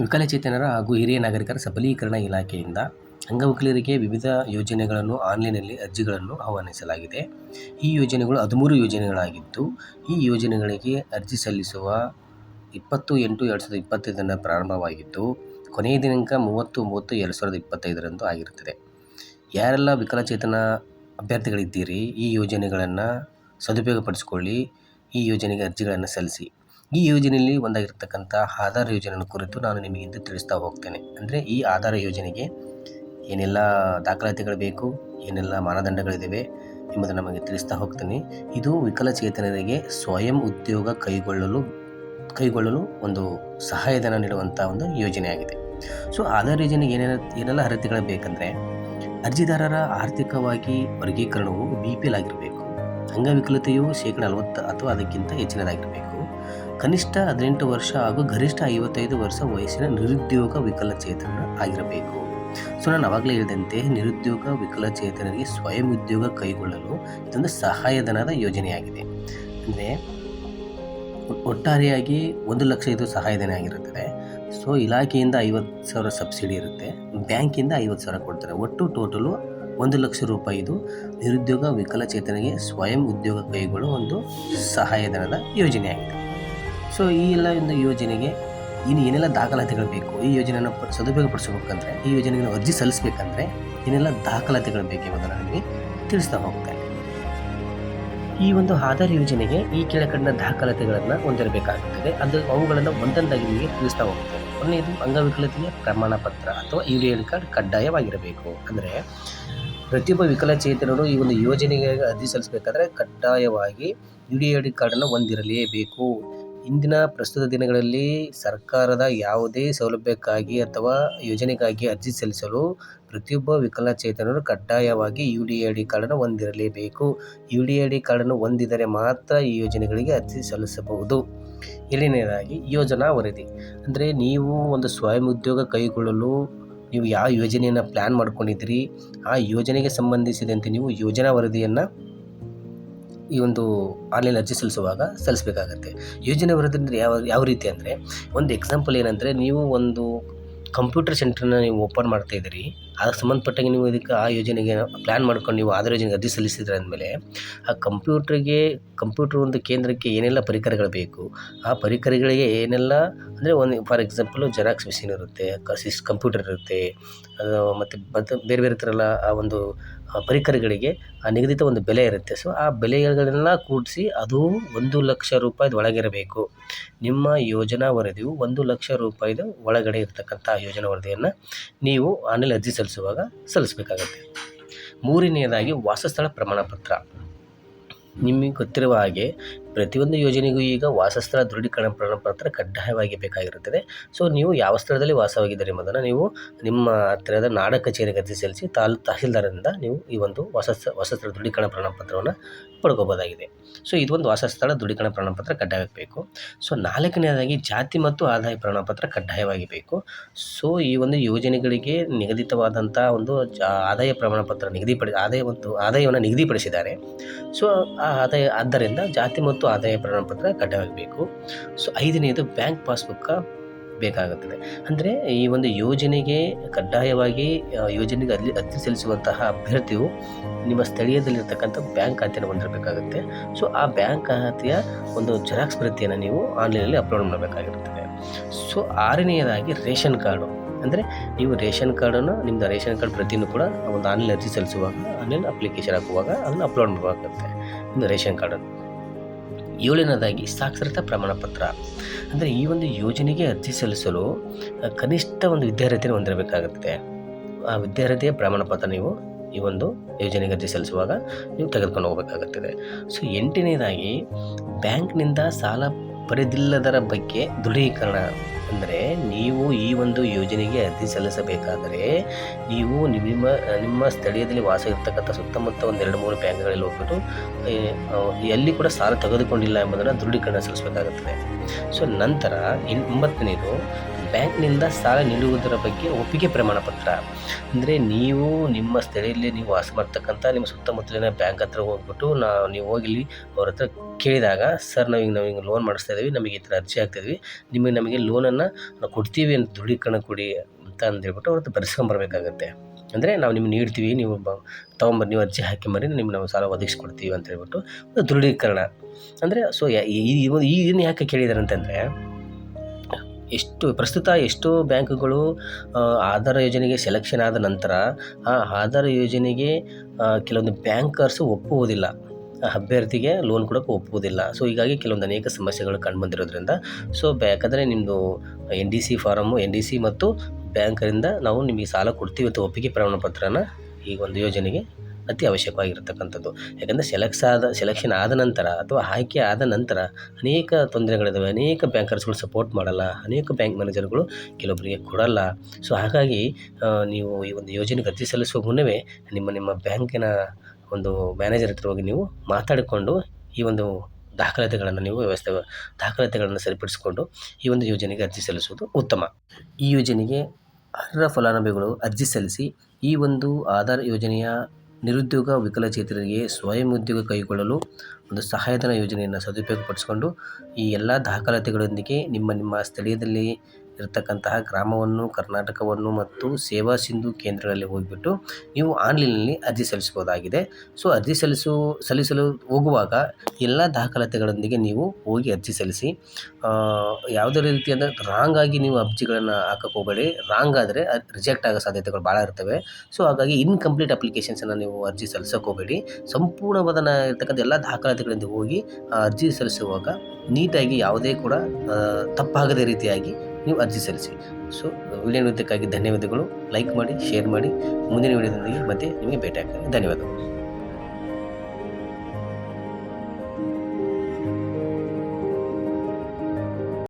ವಿಕಲಚೇತನರ ಹಾಗೂ ಹಿರಿಯ ನಾಗರಿಕರ ಸಬಲೀಕರಣ ಇಲಾಖೆಯಿಂದ ಅಂಗವಿಕಲರಿಗೆ ವಿವಿಧ ಯೋಜನೆಗಳನ್ನು ಆನ್ಲೈನಲ್ಲಿ ಅರ್ಜಿಗಳನ್ನು ಆಹ್ವಾನಿಸಲಾಗಿದೆ. ಈ ಯೋಜನೆಗಳು ಹದಿಮೂರು ಯೋಜನೆಗಳಾಗಿದ್ದು, ಈ ಯೋಜನೆಗಳಿಗೆ ಅರ್ಜಿ ಸಲ್ಲಿಸುವ ಇಪ್ಪತ್ತು ಎಂಟು ಎರಡು ಸಾವಿರದ ಇಪ್ಪತ್ತೈದರಿಂದ ಪ್ರಾರಂಭವಾಗಿದ್ದು, ಕೊನೆಯ ದಿನಾಂಕ ಮೂವತ್ತು ಮೂವತ್ತು ಎರಡು ಸಾವಿರದ ಇಪ್ಪತ್ತೈದರಂದು ಆಗಿರುತ್ತದೆ. ಯಾರೆಲ್ಲ ವಿಕಲಚೇತನ ಅಭ್ಯರ್ಥಿಗಳಿದ್ದೀರಿ, ಈ ಯೋಜನೆಗಳನ್ನು ಸದುಪಯೋಗಪಡಿಸಿಕೊಳ್ಳಿ, ಈ ಯೋಜನೆಗೆ ಅರ್ಜಿಗಳನ್ನು ಸಲ್ಲಿಸಿ. ಈ ಯೋಜನೆಯಲ್ಲಿ ಒಂದಾಗಿರ್ತಕ್ಕಂಥ ಆಧಾರ್ ಯೋಜನೆಯನ್ನು ಕುರಿತು ನಾನು ನಿಮಗೆ ಇಂದು ತಿಳಿಸ್ತಾ ಹೋಗ್ತೇನೆ. ಅಂದರೆ ಈ ಆಧಾರ ಯೋಜನೆಗೆ ಏನೆಲ್ಲ ದಾಖಲಾತಿಗಳು ಬೇಕು, ಏನೆಲ್ಲ ಮಾನದಂಡಗಳಿದ್ದಾವೆ ಎಂಬುದನ್ನು ನಮಗೆ ತಿಳಿಸ್ತಾ ಹೋಗ್ತೀನಿ. ಇದು ವಿಕಲಚೇತನರಿಗೆ ಸ್ವಯಂ ಉದ್ಯೋಗ ಕೈಗೊಳ್ಳಲು ಕೈಗೊಳ್ಳಲು ಒಂದು ಸಹಾಯಧನ ನೀಡುವಂಥ ಒಂದು ಯೋಜನೆಯಾಗಿದೆ. ಸೊ ಆಧಾರ್ ಯೋಜನೆಗೆ ಏನೇನು, ಏನೆಲ್ಲ ಅರ್ಹತೆಗಳು ಬೇಕಂದರೆ ಅರ್ಜಿದಾರರ ಆರ್ಥಿಕವಾಗಿ ವರ್ಗೀಕರಣವು ಬಿ ಪಿ ಎಲ್ ಆಗಿರಬೇಕು. ಅಂಗವಿಕಲತೆಯು ಶೇಕಡ ನಲವತ್ತು ಅಥವಾ ಅದಕ್ಕಿಂತ ಹೆಚ್ಚಿನದಾಗಿರಬೇಕು. ಕನಿಷ್ಠ ಹದಿನೆಂಟು ವರ್ಷ ಹಾಗೂ ಗರಿಷ್ಠ ಐವತ್ತೈದು ವರ್ಷ ವಯಸ್ಸಿನ ನಿರುದ್ಯೋಗ ವಿಕಲಚೇತನ ಆಗಿರಬೇಕು. ಸೊ, ನಾನು ಆವಾಗಲೇ ಹೇಳಿದಂತೆ ನಿರುದ್ಯೋಗ ವಿಕಲಚೇತನರಿಗೆ ಸ್ವಯಂ ಉದ್ಯೋಗ ಕೈಗೊಳ್ಳಲು ಇದೊಂದು ಸಹಾಯಧನದ ಯೋಜನೆಯಾಗಿದೆ. ಅಂದರೆ, ಒಟ್ಟಾರೆಯಾಗಿ ಒಂದು ಲಕ್ಷ ಇದು ಸಹಾಯಧನ ಆಗಿರುತ್ತದೆ. ಸೊ, ಇಲಾಖೆಯಿಂದ ಐವತ್ತು ಸಾವಿರ ಸಬ್ಸಿಡಿ ಇರುತ್ತೆ. ಬ್ಯಾಂಕಿಂದ ಐವತ್ತು ಸಾವಿರ ಕೊಡ್ತಾರೆ. ಒಟ್ಟು ಟೋಟಲು ಒಂದು ಲಕ್ಷ ರೂಪಾಯಿ ಇದು ನಿರುದ್ಯೋಗ ವಿಕಲಚೇತನಿಗೆ ಸ್ವಯಂ ಉದ್ಯೋಗ ಕೈಗೊಳ್ಳುವ ಒಂದು ಸಹಾಯಧನದ ಯೋಜನೆಯಾಗಿದೆ. ಸೊ ಈ ಎಲ್ಲ ಒಂದು ಯೋಜನೆಗೆ ಇನ್ನು ಏನೆಲ್ಲ ದಾಖಲಾತಿಗಳು ಬೇಕು? ಈ ಯೋಜನೆಯನ್ನು ಸದುಪಯೋಗಪಡಿಸ್ಬೇಕಂದ್ರೆ ಈ ಯೋಜನೆಗೆ ಅರ್ಜಿ ಸಲ್ಲಿಸಬೇಕಂದ್ರೆ ಏನೆಲ್ಲ ದಾಖಲಾತಿಗಳು ಬೇಕೆಂಬುದನ್ನು ನಿಮಗೆ ತಿಳಿಸ್ತಾ ಹೋಗ್ತೇನೆ. ಈ ಒಂದು ಆಧಾರ್ ಯೋಜನೆಗೆ ಈ ಕೆಳಕಂಡ ದಾಖಲಾತಿಗಳನ್ನು ಹೊಂದಿರಬೇಕಾಗುತ್ತದೆ. ಅದು ಅವುಗಳನ್ನು ಒಂದೊಂದಾಗಿ ನಿಮಗೆ ತಿಳಿಸ್ತಾ ಹೋಗ್ತೇನೆ. ಒಂದನೇದು ಅಂಗವಿಕಲತೆಯ ಪ್ರಮಾಣ ಪತ್ರ ಅಥವಾ ಯು ಡಿ ಎಲ್ ಕಾರ್ಡ್ ಕಡ್ಡಾಯವಾಗಿರಬೇಕು. ಅಂದರೆ ಪ್ರತಿಯೊಬ್ಬ ವಿಕಲಚೇತನರು ಈ ಒಂದು ಯೋಜನೆಗೆ ಅರ್ಜಿ ಸಲ್ಲಿಸಬೇಕಾದ್ರೆ ಕಡ್ಡಾಯವಾಗಿ ಯು ಡಿ ಎಲ್ ಕಾರ್ಡನ್ನು ಹೊಂದಿರಲೇಬೇಕು. ಇಂದಿನ ಪ್ರಸ್ತುತ ದಿನಗಳಲ್ಲಿ ಸರ್ಕಾರದ ಯಾವುದೇ ಸೌಲಭ್ಯಕ್ಕಾಗಿ ಅಥವಾ ಯೋಜನೆಗಾಗಿ ಅರ್ಜಿ ಸಲ್ಲಿಸಲು ಪ್ರತಿಯೊಬ್ಬ ವಿಕಲಚೇತನರು ಕಡ್ಡಾಯವಾಗಿ ಯು ಡಿ ಐ ಡಿ ಕಾರ್ಡನ್ನು ಹೊಂದಿರಲೇಬೇಕು. ಯು ಡಿ ಐ ಡಿ ಕಾರ್ಡನ್ನು ಹೊಂದಿದರೆ ಮಾತ್ರ ಈ ಯೋಜನೆಗಳಿಗೆ ಅರ್ಜಿ ಸಲ್ಲಿಸಬಹುದು. ಎರಡನೇದಾಗಿ ಯೋಜನಾ ವರದಿ. ಅಂದರೆ ನೀವು ಒಂದು ಸ್ವಯಂ ಉದ್ಯೋಗ ಕೈಗೊಳ್ಳಲು ನೀವು ಯಾವ ಯೋಜನೆಯನ್ನು ಪ್ಲ್ಯಾನ್ ಮಾಡ್ಕೊಂಡಿದ್ದೀರಿ, ಆ ಯೋಜನೆಗೆ ಸಂಬಂಧಿಸಿದಂತೆ ನೀವು ಯೋಜನಾ ವರದಿಯನ್ನು ಈ ಒಂದು ಆನ್ಲೈನ್ ಅರ್ಜಿ ಸಲ್ಲಿಸುವಾಗ ಸಲ್ಲಿಸಬೇಕಾಗತ್ತೆ. ಯೋಜನೆ ಬರೋದ್ರಿಂದ ಯಾವ ಯಾವ ರೀತಿ ಅಂದರೆ, ಒಂದು ಎಕ್ಸಾಂಪಲ್ ಏನಂದರೆ, ನೀವು ಒಂದು ಕಂಪ್ಯೂಟರ್ ಸೆಂಟ್ರನ್ನ ನೀವು ಓಪನ್ ಮಾಡ್ತಾ ಇದ್ದೀರಿ. ಅದಕ್ಕೆ ಸಂಬಂಧಪಟ್ಟಾಗೆ ನೀವು ಇದಕ್ಕೆ ಆ ಯೋಜನೆಗೆ ಪ್ಲ್ಯಾನ್ ಮಾಡ್ಕೊಂಡು ನೀವು ಆಧಾರ್ ಯೋಜನೆಗೆ ಅರ್ಜಿ ಸಲ್ಲಿಸಿದ್ರೆ ಅಂದಮೇಲೆ ಆ ಕಂಪ್ಯೂಟ್ರಿಗೆ ಕಂಪ್ಯೂಟ್ರ್ ಒಂದು ಕೇಂದ್ರಕ್ಕೆ ಏನೆಲ್ಲ ಪರಿಕರಗಳು ಬೇಕು? ಆ ಪರಿಕರಗಳಿಗೆ ಏನೆಲ್ಲ, ಅಂದರೆ ಒಂದು ಫಾರ್ ಎಕ್ಸಾಂಪಲು ಜೆರಾಕ್ಸ್ ಮಿಷಿನ್ ಇರುತ್ತೆ ಕಸಿಸ್ ಕಂಪ್ಯೂಟರ್ ಇರುತ್ತೆ ಮತ್ತು ಮತ್ತು ಬೇರೆ ಬೇರೆ ಥರ ಎಲ್ಲ ಆ ಒಂದು ಪರಿಕರಗಳಿಗೆ ಆ ನಿಗದಿತ ಒಂದು ಬೆಲೆ ಇರುತ್ತೆ. ಸೊ ಆ ಬೆಲೆಗಳನ್ನೆಲ್ಲ ಕೂಡಿಸಿ ಅದು ಒಂದು ಲಕ್ಷ ರೂಪಾಯಿದ ಒಳಗಿರಬೇಕು. ನಿಮ್ಮ ಯೋಜನಾ ವರದಿಯು ಒಂದು ಲಕ್ಷ ರೂಪಾಯಿದ ಒಳಗಡೆ ಇರತಕ್ಕಂಥ ಯೋಜನಾ ವರದಿಯನ್ನು ನೀವು ಆನ್ಲೈನ್ ಅರ್ಜಿ ಸಲ್ಲಿಸುವಾಗ ಸಲ್ಲಿಸಬೇಕಾಗತ್ತೆ. ಮೂರನೆಯದಾಗಿ ವಾಸಸ್ಥಳ ಪ್ರಮಾಣ ಪತ್ರ ನಿಮಗೆ ಗೊತ್ತಿರುವ ಹಾಗೆ ಪ್ರತಿಯೊಂದು ಯೋಜನೆಗೂ ಈಗ ವಾಸಸ್ಥಳ ದೃಢೀಕರಣ ಪ್ರಮಾಣ ಪತ್ರ ಕಡ್ಡಾಯವಾಗಿ ಬೇಕಾಗಿರುತ್ತದೆ ಸೊ ನೀವು ಯಾವ ಸ್ಥಳದಲ್ಲಿ ವಾಸವಾಗಿದ್ದೀರಿ ಎಂಬುದನ್ನು ನೀವು ನಿಮ್ಮ ಹತ್ತಿರದ ನಾಡ ಕಚೇರಿಗೆ ಅರ್ಜಿ ಸಲ್ಲಿಸಿ ತಾಲೂಕು ತಹಸೀಲ್ದಾರರಿಂದ ನೀವು ಈ ಒಂದು ವಾಸಸ್ಥ, ವಾಸಸ್ಥಳ ದೃಢೀಕರಣ ಪ್ರಮಾಣ ಪತ್ರವನ್ನು ಪಡ್ಕೋಬೋದಾಗಿದೆ ಸೊ ಇದೊಂದು ವಾಸಸ್ಥಳ ದೃಢೀಕರಣ ಪ್ರಮಾಣ ಪತ್ರ ಕಡ್ಡಾಯವಾಗಿ ಬೇಕು ಸೊ ನಾಲ್ಕನೇದಾಗಿ ಜಾತಿ ಮತ್ತು ಆದಾಯ ಪ್ರಮಾಣ ಪತ್ರ ಕಡ್ಡಾಯವಾಗಿ ಬೇಕು ಸೊ ಈ ಒಂದು ಯೋಜನೆಗಳಿಗೆ ನಿಗದಿತವಾದಂಥ ಒಂದು ಆದಾಯ ಪ್ರಮಾಣ ಪತ್ರ ನಿಗದಿಪಡಿ, ಆದಾಯ ಒಂದು ಆದಾಯವನ್ನು ನಿಗದಿಪಡಿಸಿದ್ದಾರೆ. ಸೊ ಆ ಆದಾಯ ಆದ್ದರಿಂದ ಜಾತಿ ಮತ್ತು ಆದಾಯ ಪ್ರಮಾಣಪತ್ರ ಕಡ್ಡಾಯವಾಗಬೇಕು. ಕಡ್ಡಾಯವಾಗಿ ಬೇಕು ಸೊ ಐದನೇದು ಬ್ಯಾಂಕ್ ಪಾಸ್ಬುಕ್ಕ ಬೇಕಾಗುತ್ತದೆ. ಅಂದರೆ ಈ ಒಂದು ಯೋಜನೆಗೆ ಕಡ್ಡಾಯವಾಗಿ ಯೋಜನೆಗೆ ಅಲ್ಲಿ ಅರ್ಜಿ ಸಲ್ಲಿಸುವಂತಹ ಅಭ್ಯರ್ಥಿಯು ನಿಮ್ಮ ಸ್ಥಳೀಯದಲ್ಲಿರ್ತಕ್ಕಂಥ ಬ್ಯಾಂಕ್ ಖಾತೆಯನ್ನು ಹೊಂದಿರಬೇಕಾಗುತ್ತೆ. ಸೊ ಆ ಬ್ಯಾಂಕ್ ಖಾತೆಯ ಒಂದು ಜೆರಾಕ್ಸ್ ಪ್ರತಿಯನ್ನು ನೀವು ಆನ್ಲೈನಲ್ಲಿ ಅಪ್ಲೋಡ್ ಮಾಡಬೇಕಾಗಿರುತ್ತದೆ. ಸೊ ಆರನೆಯದಾಗಿ ರೇಷನ್ ಕಾರ್ಡು. ಅಂದರೆ ನೀವು ರೇಷನ್ ಕಾರ್ಡನ್ನು ನಿಮ್ಮದು ರೇಷನ್ ಕಾರ್ಡ್ ಪ್ರತಿಯೂ ಕೂಡ ಒಂದು ಆನ್ಲೈನ್ ಅರ್ಜಿ ಸಲ್ಲಿಸುವಾಗ, ಆನ್ಲೈನ್ ಅಪ್ಲಿಕೇಶನ್ ಹಾಕುವಾಗ ಅದನ್ನು ಅಪ್ಲೋಡ್ ಮಾಡಬೇಕಾಗುತ್ತೆ. ಒಂದು ರೇಷನ್ ಕಾರ್ಡನ್ನು. ಏಳನೇದಾಗಿ ಸಾಕ್ಷರತಾ ಪ್ರಮಾಣ ಪತ್ರ ಅಂದರೆ ಈ ಒಂದು ಯೋಜನೆಗೆ ಅರ್ಜಿ ಸಲ್ಲಿಸಲು ಕನಿಷ್ಠ ಒಂದು ವಿದ್ಯಾರ್ಹತೆಯನ್ನು ಹೊಂದಿರಬೇಕಾಗುತ್ತೆ. ಆ ವಿದ್ಯಾರ್ಥಿಯ ಪ್ರಮಾಣ ಪತ್ರ ನೀವು ಈ ಒಂದು ಯೋಜನೆಗೆ ಅರ್ಜಿ ಸಲ್ಲಿಸುವಾಗ ನೀವು ತೆಗೆದುಕೊಂಡು ಹೋಗಬೇಕಾಗುತ್ತದೆ. ಸೊ, ಎಂಟನೇದಾಗಿ, ಬ್ಯಾಂಕ್ನಿಂದ ಸಾಲ ಪಡೆದಿಲ್ಲದರ ಬಗ್ಗೆ ದೃಢೀಕರಣ ಅಂದರೆ ನೀವು ಈ ಒಂದು ಯೋಜನೆಗೆ ಅರ್ಜಿ ಸಲ್ಲಿಸಬೇಕಾದರೆ ನೀವು ನಿಮ್ಮ ನಿಮ್ಮ ಸ್ಥಳೀಯದಲ್ಲಿ ವಾಸ ಇರತಕ್ಕಂಥ ಸುತ್ತಮುತ್ತ ಒಂದು ಎರಡು ಮೂರು ಬ್ಯಾಂಕ್ಗಳಲ್ಲಿ ಹೋಗ್ಬಿಟ್ಟು ಎಲ್ಲಿ ಕೂಡ ಸಾಲ ತೆಗೆದುಕೊಂಡಿಲ್ಲ ಎಂಬುದನ್ನು ದೃಢೀಕರಣ ಸಲ್ಲಿಸಬೇಕಾಗುತ್ತದೆ. ಸೊ, ನಂತರ ಇನ್, ಒಂಬತ್ತನೇದು ಬ್ಯಾಂಕ್ನಿಂದ ಸಾಲ ನೀಡುವುದರ ಬಗ್ಗೆ ಒಪ್ಪಿಗೆ ಪ್ರಮಾಣ ಪತ್ರ ಅಂದರೆ ನೀವು ನಿಮ್ಮ ಸ್ಥಳೀಯಲ್ಲಿ ನೀವು ವಾಸ ಮಾಡ್ತಕ್ಕಂಥ ನಿಮ್ಮ ಸುತ್ತಮುತ್ತಲಿನ ಬ್ಯಾಂಕ್ ಹತ್ರ ಹೋಗ್ಬಿಟ್ಟು ನಾ ನೀವು ಹೋಗಿಲ್ಲಿ ಅವ್ರ ಹತ್ರ ಕೇಳಿದಾಗ ಸರ್ ನಾವು ಹಿಂಗೆ ನಾವು ಹಿಂಗೆ ಲೋನ್ ಮಾಡಿಸ್ತಾ ಇದ್ದೀವಿ ನಮಗೆ ಈ ಥರ ಅರ್ಜಿ ಹಾಕ್ತಿದ್ವಿ ನಿಮಗೆ ನಮಗೆ ಲೋನನ್ನು ನಾವು ಕೊಡ್ತೀವಿ ಅಂತ ದೃಢೀಕರಣ ಕೊಡಿ ಅಂತ ಅಂದೇಳ್ಬಿಟ್ಟು ಅವ್ರ ಹತ್ರ ಬರೆಸ್ಕೊಂಬರ್ಬೇಕಾಗತ್ತೆ ಅಂದರೆ ನಾವು ನಿಮ್ಗೆ ನೀಡ್ತೀವಿ ನೀವು ಬ ತೊಗೊಂಬರ್ ನೀವು ಅರ್ಜಿ ಹಾಕಿ ಮರಿ ನಿಮ್ಗೆ ನಾವು ಸಾಲ ಒದಗಿಸ್ಕೊಡ್ತೀವಿ ಅಂತ ಹೇಳ್ಬಿಟ್ಟು ಒಂದು ದೃಢೀಕರಣ ಅಂದರೆ ಸೊ ಈ ಒಂದು ಇದನ್ನು ಯಾಕೆ ಕೇಳಿದಾರೆ ಅಂತಂದರೆ ಎಷ್ಟು ಪ್ರಸ್ತುತ ಎಷ್ಟೋ ಬ್ಯಾಂಕ್ಗಳು ಆಧಾರ್ ಯೋಜನೆಗೆ ಸೆಲೆಕ್ಷನ್ ಆದ ನಂತರ, ಆ ಆಧಾರ್ ಯೋಜನೆಗೆ ಕೆಲವೊಂದು ಬ್ಯಾಂಕರ್ಸು ಒಪ್ಪುವುದಿಲ್ಲ. ಅಭ್ಯರ್ಥಿಗೆ ಲೋನ್ ಕೊಡೋಕ್ಕೆ ಒಪ್ಪುವುದಿಲ್ಲ. ಸೊ ಹೀಗಾಗಿ ಕೆಲವೊಂದು ಅನೇಕ ಸಮಸ್ಯೆಗಳು ಕಂಡುಬಂದಿರೋದ್ರಿಂದ ಸೊ ಯಾಕಂದರೆ ನಿಮ್ಮದು N D C form N D C ಮತ್ತು ಬ್ಯಾಂಕರಿಂದ ನಾವು ನಿಮಗೆ ಸಾಲ ಕೊಡ್ತೀವಿ ಅಂತ ಒಪ್ಪಿಗೆ ಪ್ರಮಾಣ ಪತ್ರನ ಈ ಒಂದು ಯೋಜನೆಗೆ ಅತಿ ಅವಶ್ಯಕವಾಗಿರ್ತಕ್ಕಂಥದ್ದು. ಯಾಕಂದರೆ ಸೆಲೆಕ್ಸ್ ಆದ ಸೆಲೆಕ್ಷನ್ ಆದ ನಂತರ ಅಥವಾ ಆಯ್ಕೆ ಆದ ನಂತರ ಅನೇಕ ತೊಂದರೆಗಳಿದ್ದಾವೆ ಅನೇಕ ಬ್ಯಾಂಕರ್ಸ್ಗಳು ಸಪೋರ್ಟ್ ಮಾಡಲ್ಲ, ಅನೇಕ ಬ್ಯಾಂಕ್ ಮ್ಯಾನೇಜರ್ಗಳು ಕೆಲವೊಬ್ಬರಿಗೆ ಕೊಡಲ್ಲ. ಸೊ ಹಾಗಾಗಿ ನೀವು ಈ ಒಂದು ಯೋಜನೆಗೆ ಅರ್ಜಿ ಸಲ್ಲಿಸುವ ಮುನ್ನವೇ ನಿಮ್ಮ ನಿಮ್ಮ ಬ್ಯಾಂಕಿನ ಒಂದು ಮ್ಯಾನೇಜರ್ ಹತ್ರ ಹೋಗಿ ನೀವು ಮಾತಾಡಿಕೊಂಡು ಈ ಒಂದು ದಾಖಲಾತಿಗಳನ್ನು ನೀವು ವ್ಯವಸ್ಥೆ, ದಾಖಲಾತಿಗಳನ್ನು ಸರಿಪಡಿಸಿಕೊಂಡು ಈ ಒಂದು ಯೋಜನೆಗೆ ಅರ್ಜಿ ಸಲ್ಲಿಸುವುದು ಉತ್ತಮ. ಈ ಯೋಜನೆಗೆ ಅರ್ಹ ಫಲಾನುಭವಿಗಳು ಅರ್ಜಿ ಸಲ್ಲಿಸಿ ಈ ಒಂದು ಆಧಾರ್ ಯೋಜನೆಯ ನಿರುದ್ಯೋಗ ವಿಕಲಚೇತನರಿಗೆ ಸ್ವಯಂ ಉದ್ಯೋಗ ಕೈಗೊಳ್ಳಲು ಒಂದು ಸಹಾಯಧನ ಯೋಜನೆಯನ್ನು ಸದುಪಯೋಗಪಡಿಸಿಕೊಂಡು ಈ ಎಲ್ಲ ದಾಖಲಾತಿಗಳೊಂದಿಗೆ ನಿಮ್ಮ ನಿಮ್ಮ ಸ್ಥಳೀಯದಲ್ಲಿ ಇರತಕ್ಕಂತಹ ಗ್ರಾಮವನ್ನು, ಕರ್ನಾಟಕವನ್ನು ಮತ್ತು ಸೇವಾ ಸಿಂಧು ಕೇಂದ್ರಗಳಲ್ಲಿ ಹೋಗಿಬಿಟ್ಟು ನೀವು ಆನ್ಲೈನಲ್ಲಿ ಅರ್ಜಿ ಸಲ್ಲಿಸ್ಬೋದಾಗಿದೆ ಸೊ, ಅರ್ಜಿ ಸಲ್ಲಿಸು, ಸಲ್ಲಿಸಲು ಹೋಗುವಾಗ ಎಲ್ಲ ದಾಖಲಾತಿಗಳೊಂದಿಗೆ ನೀವು ಹೋಗಿ ಅರ್ಜಿ ಸಲ್ಲಿಸಿ ಯಾವುದೇ ರೀತಿಯಾದ ರಾಂಗ್ ಆಗಿ ನೀವು ಅರ್ಜಿಗಳನ್ನು ಹಾಕಕ್ಕೆ ಹೋಗಬೇಡಿ. ರಾಂಗ್ ಆದರೆ ರಿಜೆಕ್ಟ್ ಆಗೋ ಸಾಧ್ಯತೆಗಳು ಭಾಳ ಇರ್ತವೆ. ಸೊ, ಹಾಗಾಗಿ ಇನ್ಕಂಪ್ಲೀಟ್ ಅಪ್ಲಿಕೇಶನ್ಸನ್ನು ನೀವು ಅರ್ಜಿ ಸಲ್ಲಿಸೋಕೆ ಹೋಗಬೇಡಿ. ಸಂಪೂರ್ಣವಾದ ಇರ್ತಕ್ಕಂಥ ಎಲ್ಲ ದಾಖಲಾತಿಗಳಿಂದ ಹೋಗಿ ಅರ್ಜಿ ಸಲ್ಲಿಸುವಾಗ ನೀಟಾಗಿ ಯಾವುದೇ ಕೂಡ ತಪ್ಪಾಗದ ರೀತಿಯಾಗಿ ನೀವು ಅರ್ಜಿ ಸಲ್ಲಿಸಿ. ಸೊ ವಿಡಿಯೋ ನೋಡೋದಕ್ಕಾಗಿ ಧನ್ಯವಾದಗಳು. ಲೈಕ್ ಮಾಡಿ ಶೇರ್ ಮಾಡಿ. ಮುಂದಿನ ವಿಡಿಯೋದೊಂದಿಗೆ ಮತ್ತೆ ನಿಮಗೆ ಭೇಟಿ ಆಗ್ತದೆ ಧನ್ಯವಾದಗಳು.